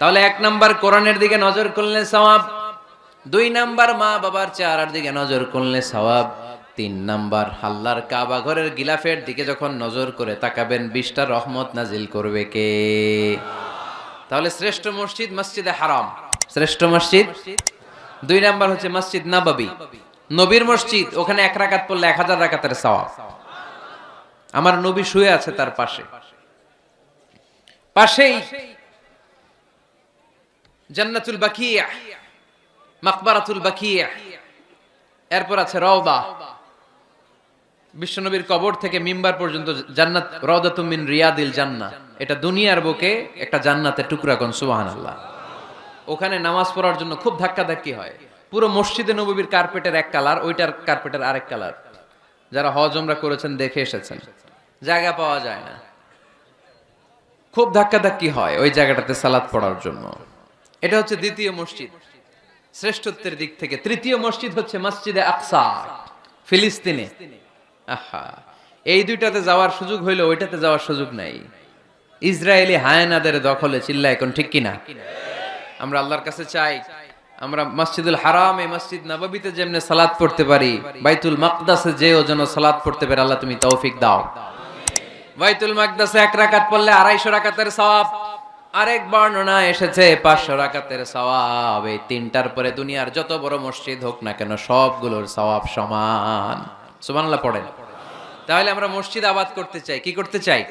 তাহলে এক নাম্বার কোরআনের দিকে নজর করলে সওয়াব, দুই নাম্বার মা বাবার চেহারার দিকে নজর করলে সওয়াব, তিন নাম্বার আল্লাহর কাবা ঘরের গিলাফের দিকে যখন নজর করে তাকাবেন, বিশটা রহমত নাজিল করবে কে? তাহলে শ্রেষ্ঠ মসজিদ মসজিদে হারাম। শ্রেষ্ঠ মসজিদ? দুই নাম্বার হচ্ছে মসজিদ নাবাবি। নবীর মসজিদ, ওখানে এক রাকাত পড়লে এক হাজার রাকাতের সওয়াব। আমার নবী শুয়ে আছে তার পাশে। পাশেই জান্নাতুল বাকিয়া মাকবারাতুল বাকিয়া এরপর আছে রওদা। বিশ্বনবীর কবর থেকে মিম্বার পর্যন্ত জান্নাত রওদাতুম মিন রিয়াদিল জান্নাহ। এটা দুনিয়ার বুকে একটা জান্নাতের টুকরা কোন সুবহানাল্লাহ। ওখানে নামাজ পড়ার জন্য খুব ধাক্কাধাক্কি হয়। পুরো মসজিদে নবীর কার্পেটের এক কালার, ওইটার কার্পেটের আরেক কালার। যারা হজ ওমরা করেছেন, দেখে এসেছেন। জায়গা পাওয়া যায় না। খুব ধাক্কাধাক্কি হয় ওই জায়গাটাতে সালাত পড়ার জন্য। এটা হচ্ছে দ্বিতীয় মসজিদ। শ্রেষ্ঠত্বের দিক থেকে তৃতীয় মসজিদ হচ্ছে মসজিদে আকসা, ফিলিস্তিনে। আহা, এই দুইটাতে যাওয়ার সুযোগ হইল, ওইটাতে যাওয়ার সুযোগ নাই। ইসরায়েলি হায়ানাদের দখলে চিল্লা এখন ঠিক কিনা? আমরা আল্লাহর কাছে চাই, আমরা মসজিদুল হারাম, এই মসজিদ নববীতে যেমনে সালাদ পড়তে পারি, বাইতুল মাকদাসে যেও যেন সালাদ পড়তে পারে, আল্লাহ তুমি তৌফিক দাও। বাইতুল মাকদাসে এক রাকাত পড়লে আড়াইশো রাকাতের সওয়াব। আরেক বর্ণনা এসেছে, পাঁচশো রাকাতের সওয়াব। এই তিনটার পরে দুনিয়ার যত বড় মসজিদ হোক না কেন, সবগুলোর সওয়াব সমান। সুবহানাল্লাহ, পড়েন। তাহলে আমরা মসজিদ আবাদ করতে চাই। কি করতে চাই?